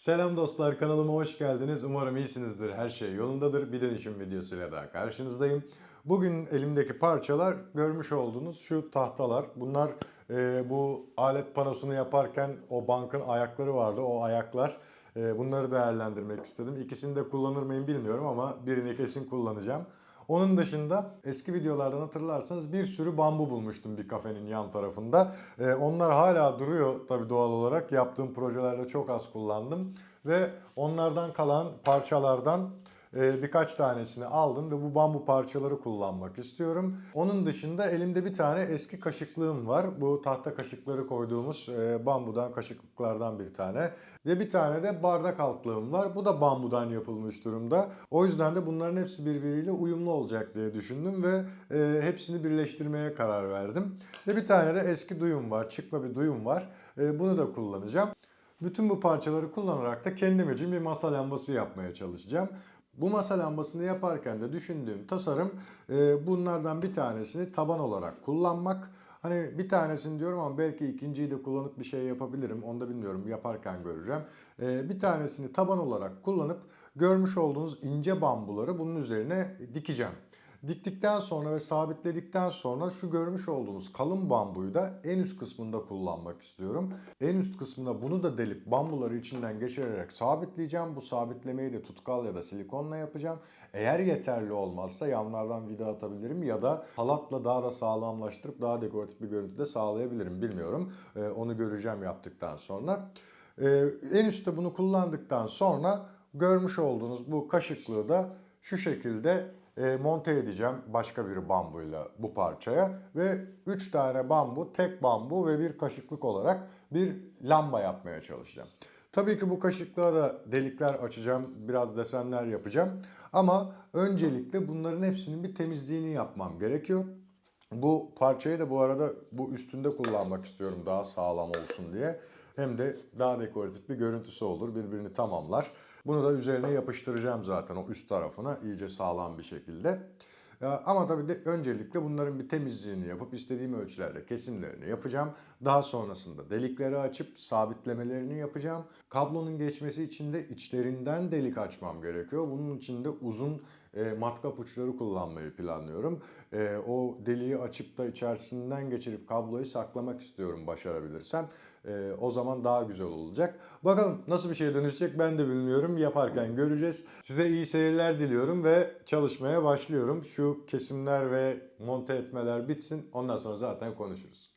Selam dostlar kanalıma hoş geldiniz. Umarım iyisinizdir. Her şey yolundadır. Bir dönüşüm videosuyla daha karşınızdayım. Bugün elimdeki parçalar görmüş olduğunuz şu tahtalar. Bunlar e, bu alet panosunu yaparken o bankın ayakları vardı. O ayaklar. E, bunları değerlendirmek istedim. İkisini de kullanır mıyım bilmiyorum ama birini kesin kullanacağım. Onun dışında eski videolardan hatırlarsanız bir sürü bambu bulmuştum bir kafenin yan tarafında. Ee, onlar hala duruyor tabii doğal olarak. Yaptığım projelerde çok az kullandım. Ve onlardan kalan parçalardan e, birkaç tanesini aldım ve bu bambu parçaları kullanmak istiyorum. Onun dışında elimde bir tane eski kaşıklığım var. Bu tahta kaşıkları koyduğumuz e, bambudan kaşıklıklardan bir tane. Ve bir tane de bardak altlığım var. Bu da bambudan yapılmış durumda. O yüzden de bunların hepsi birbiriyle uyumlu olacak diye düşündüm ve e, hepsini birleştirmeye karar verdim. Ve bir tane de eski duyum var. Çıkma bir duyum var. E, bunu da kullanacağım. Bütün bu parçaları kullanarak da kendim için bir masa lambası yapmaya çalışacağım. Bu masa lambasını yaparken de düşündüğüm tasarım e, bunlardan bir tanesini taban olarak kullanmak. Hani bir tanesini diyorum ama belki ikinciyi de kullanıp bir şey yapabilirim. Onu da bilmiyorum yaparken göreceğim. E, bir tanesini taban olarak kullanıp görmüş olduğunuz ince bambuları bunun üzerine dikeceğim. Diktikten sonra ve sabitledikten sonra şu görmüş olduğunuz kalın bambuyu da en üst kısmında kullanmak istiyorum. En üst kısmına bunu da delip bambuları içinden geçirerek sabitleyeceğim. Bu sabitlemeyi de tutkal ya da silikonla yapacağım. Eğer yeterli olmazsa yanlardan vida atabilirim ya da halatla daha da sağlamlaştırıp daha dekoratif bir görüntü de sağlayabilirim. Bilmiyorum. Ee, onu göreceğim yaptıktan sonra. Ee, en üstte bunu kullandıktan sonra görmüş olduğunuz bu kaşıklığı da şu şekilde e, monte edeceğim başka bir bambuyla bu parçaya ve 3 tane bambu, tek bambu ve bir kaşıklık olarak bir lamba yapmaya çalışacağım. Tabii ki bu kaşıklığa da delikler açacağım, biraz desenler yapacağım. Ama öncelikle bunların hepsinin bir temizliğini yapmam gerekiyor. Bu parçayı da bu arada bu üstünde kullanmak istiyorum daha sağlam olsun diye. Hem de daha dekoratif bir görüntüsü olur, birbirini tamamlar. Bunu da üzerine yapıştıracağım zaten o üst tarafına iyice sağlam bir şekilde. Ya Ama tabii de öncelikle bunların bir temizliğini yapıp istediğim ölçülerde kesimlerini yapacağım. Daha sonrasında delikleri açıp sabitlemelerini yapacağım. Kablonun geçmesi için de içlerinden delik açmam gerekiyor. Bunun için de uzun e, matkap uçları kullanmayı planlıyorum. E, o deliği açıp da içerisinden geçirip kabloyu saklamak istiyorum başarabilirsem. E, o zaman daha güzel olacak. Bakalım nasıl bir şeye dönüşecek ben de bilmiyorum. Yaparken göreceğiz. Size iyi seyirler diliyorum ve çalışmaya başlıyorum. Şu kesimler ve monte etmeler bitsin. Ondan sonra zaten konuşuruz.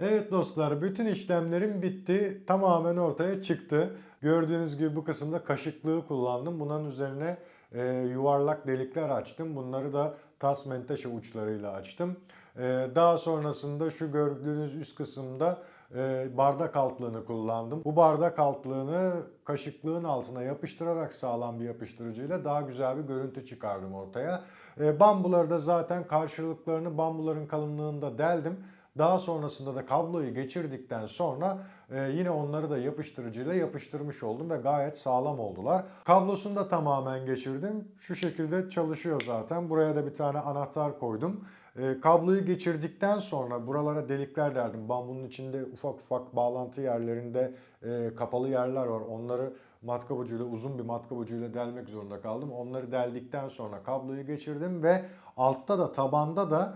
Evet dostlar bütün işlemlerim bitti. Tamamen ortaya çıktı. Gördüğünüz gibi bu kısımda kaşıklığı kullandım. Bunun üzerine e, yuvarlak delikler açtım. Bunları da tas menteşe uçlarıyla açtım. E, daha sonrasında şu gördüğünüz üst kısımda e, bardak altlığını kullandım. Bu bardak altlığını kaşıklığın altına yapıştırarak sağlam bir yapıştırıcıyla daha güzel bir görüntü çıkardım ortaya. E, bambuları da zaten karşılıklarını bambuların kalınlığında deldim. Daha sonrasında da kabloyu geçirdikten sonra e, yine onları da yapıştırıcıyla yapıştırmış oldum ve gayet sağlam oldular. Kablosunu da tamamen geçirdim. Şu şekilde çalışıyor zaten. Buraya da bir tane anahtar koydum. E, kabloyu geçirdikten sonra buralara delikler derdim. Bambunun içinde ufak ufak bağlantı yerlerinde e, kapalı yerler var. Onları matkap ucuyla uzun bir matkap ucuyla delmek zorunda kaldım. Onları deldikten sonra kabloyu geçirdim ve altta da tabanda da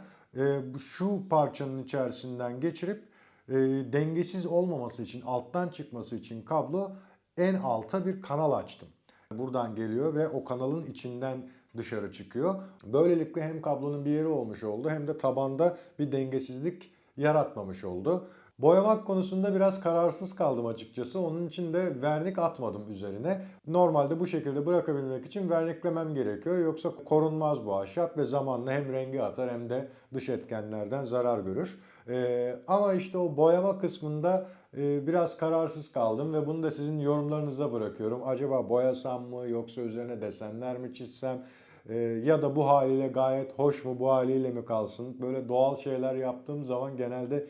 şu parçanın içerisinden geçirip e, dengesiz olmaması için alttan çıkması için kablo en alta bir kanal açtım. Buradan geliyor ve o kanalın içinden dışarı çıkıyor. Böylelikle hem kablonun bir yeri olmuş oldu hem de tabanda bir dengesizlik yaratmamış oldu. Boyamak konusunda biraz kararsız kaldım açıkçası. Onun için de vernik atmadım üzerine. Normalde bu şekilde bırakabilmek için verniklemem gerekiyor. Yoksa korunmaz bu ahşap ve zamanla hem rengi atar hem de dış etkenlerden zarar görür. Ee, ama işte o boyama kısmında e, biraz kararsız kaldım ve bunu da sizin yorumlarınıza bırakıyorum. Acaba boyasam mı yoksa üzerine desenler mi çizsem? Ee, ya da bu haliyle gayet hoş mu bu haliyle mi kalsın? Böyle doğal şeyler yaptığım zaman genelde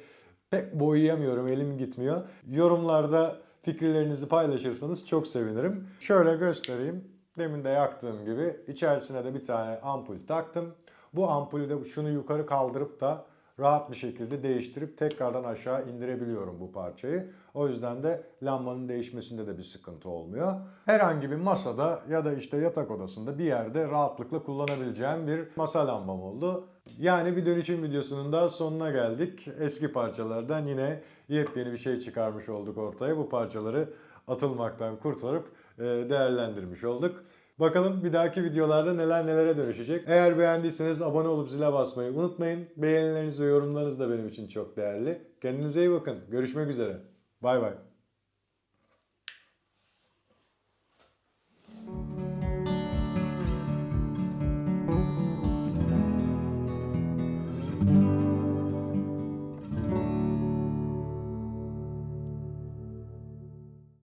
pek boyayamıyorum elim gitmiyor. Yorumlarda fikirlerinizi paylaşırsanız çok sevinirim. Şöyle göstereyim. Demin de yaktığım gibi içerisine de bir tane ampul taktım. Bu ampulü de şunu yukarı kaldırıp da rahat bir şekilde değiştirip tekrardan aşağı indirebiliyorum bu parçayı. O yüzden de lambanın değişmesinde de bir sıkıntı olmuyor. Herhangi bir masada ya da işte yatak odasında bir yerde rahatlıkla kullanabileceğim bir masa lambam oldu. Yani bir dönüşüm videosunun da sonuna geldik. Eski parçalardan yine yepyeni bir şey çıkarmış olduk ortaya. Bu parçaları atılmaktan kurtarıp e, değerlendirmiş olduk. Bakalım bir dahaki videolarda neler nelere dönüşecek. Eğer beğendiyseniz abone olup zile basmayı unutmayın. Beğenileriniz ve yorumlarınız da benim için çok değerli. Kendinize iyi bakın. Görüşmek üzere. Bay bay.